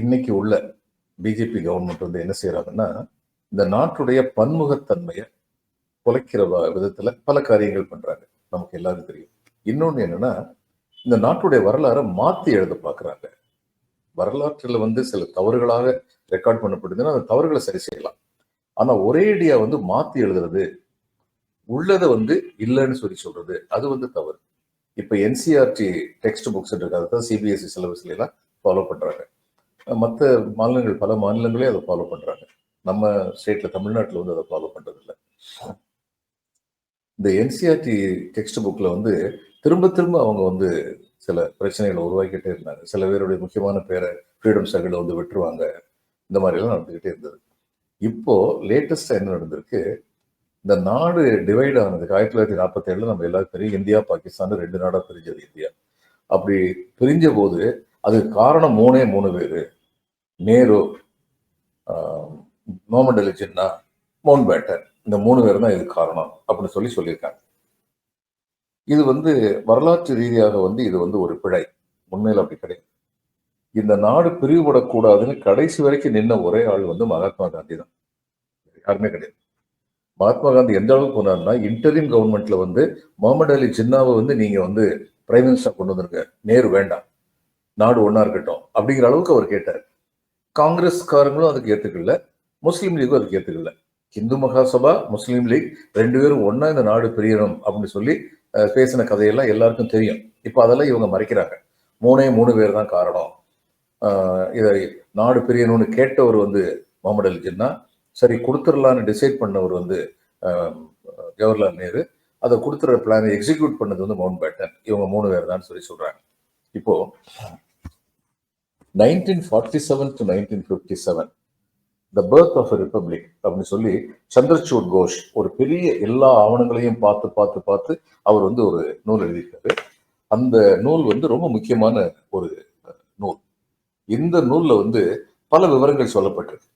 இன்னைக்கு உள்ள BJP government வந்து என்ன செய்யறாங்கன்னா இந்த நாட்டுடைய பன்முகத்தன்மையை குலைக்கிற விதத்துல பல காரியங்கள் பண்றாங்க. நமக்கு எல்லாரும் தெரியும். இன்னொன்னு என்னன்னா இந்த நாட்டுடைய வரலாறை மாத்தி எழுத பாக்குறாங்க. வரலாற்றில் வந்து சில தவறுகளாக ரெக்கார்ட் பண்ணப்படுதுன்னா அந்த தவறுகளை சரி செய்யலாம். ஆனா ஒரேடியா வந்து மாத்தி எழுதுறது உள்ளதை வந்து இல்லைன்னு சொல்லி சொல்றது அது வந்து தவறு. இப்போ என்சிஆர்டி டெக்ஸ்ட் புக்ஸ் இருக்கு அதை தான் சிபிஎஸ்சி சிலபஸ்ல எல்லாம் ஃபாலோ பண்றாங்க. மற்ற மாநிலங்கள் பல மாநிலங்களே அதை ஃபாலோ பண்றாங்க. நம்ம ஸ்டேட்ல தமிழ்நாட்டில் வந்து அதை ஃபாலோ பண்றது இந்த என்சிஆர்டி டெக்ஸ்ட் புக்ல வந்து திரும்ப திரும்ப அவங்க வந்து சில பிரச்சனைகளை உருவாக்கிட்டே இருந்தாங்க. சில பேருடைய முக்கியமான பேரை ஃப்ரீடம் ஸ்ட்ரகிள் வந்து விட்டுருவாங்க. இந்த மாதிரி எல்லாம் நடந்துகிட்டே இருந்தது. இப்போ லேட்டஸ்டா என்ன நடந்திருக்கு? இந்த நாடு டிவைட் ஆனதுக்கு ஆயிரத்தி தொள்ளாயிரத்தி நாற்பத்தி ஏழுல நம்ம எல்லாரும் தெரியும் இந்தியா பாகிஸ்தான் ரெண்டு நாடா பிரிஞ்சது இந்தியா. அப்படி பிரிஞ்ச போது அதுக்கு காரணம் மூணே மூணு பேர். நேரு ஆஹ், அலி ஜின்னா மவுண்ட் பேட்டர் இந்த மூணு பேர் தான் இதுக்கு காரணம் அப்படின்னு சொல்லி சொல்லியிருக்காங்க. இது வந்து வரலாற்று ரீதியாக வந்து இது வந்து ஒரு பிழை. உண்மையில் அப்படி கிடையாது. இந்த நாடு பிரிவுபடக்கூடாதுன்னு கடைசி வரைக்கும் நின்ன ஒரே ஆள் வந்து மகாத்மா காந்தி தான். யாருமே கிடையாது. மகாத்மா காந்தி எந்த அளவுக்கு போனார்னா இன்டரிம் கவர்மெண்ட்ல வந்து முகமது அலி ஜின்னாவை வந்து நீங்க வந்து பிரைம் மினிஸ்டர் கொண்டு வந்துருங்க. நேரு வேண்டாம். நாடு ஒன்னா இருக்கட்டும். அப்படிங்கிற அளவுக்கு அவர் கேட்டார். காங்கிரஸ்காரங்களும் அதுக்கு ஏற்றுக்கல முஸ்லீம் லீக்கும் அதுக்கு ஏற்றுக்கல இந்து மகாசபா முஸ்லீம் லீக் ரெண்டு பேரும் ஒன்றா இந்த நாடு பிரியணும் அப்படின்னு சொல்லி பேசின கதையெல்லாம் எல்லாருக்கும் தெரியும். இப்போ அதெல்லாம் இவங்க மறைக்கிறாங்க. மூணே மூணு பேர் தான் காரணம். இதை நாடு பிரியணும்னு கேட்டவர் வந்து முகமது அலி ஜின்னா சரி கொடுத்துடலான்னு டிசைட் பண்ணவர் வந்து ஜவஹர்லால் நேரு. அதை கொடுத்துற பிளானை எக்ஸிக்யூட் பண்ணது வந்து மவுண்ட் பேட்டன். இவங்க மூணு பேர் தான் சொல்லி சொல்கிறாங்க இப்போது nineteen forty seven to nineteen fifty seven the birth of republic அப்படின்னு சொல்லி சந்திரசூட் கோஷ் ஒரு பெரிய எல்லா ஆவணங்களையும் பார்த்து பார்த்து பார்த்து அவர் வந்து ஒரு நூல் எழுதியிருக்காரு. அந்த நூல் வந்து ரொம்ப முக்கியமான ஒரு நூல். இந்த நூலில் வந்து பல விவரங்கள் சொல்லப்பட்டிருக்கு.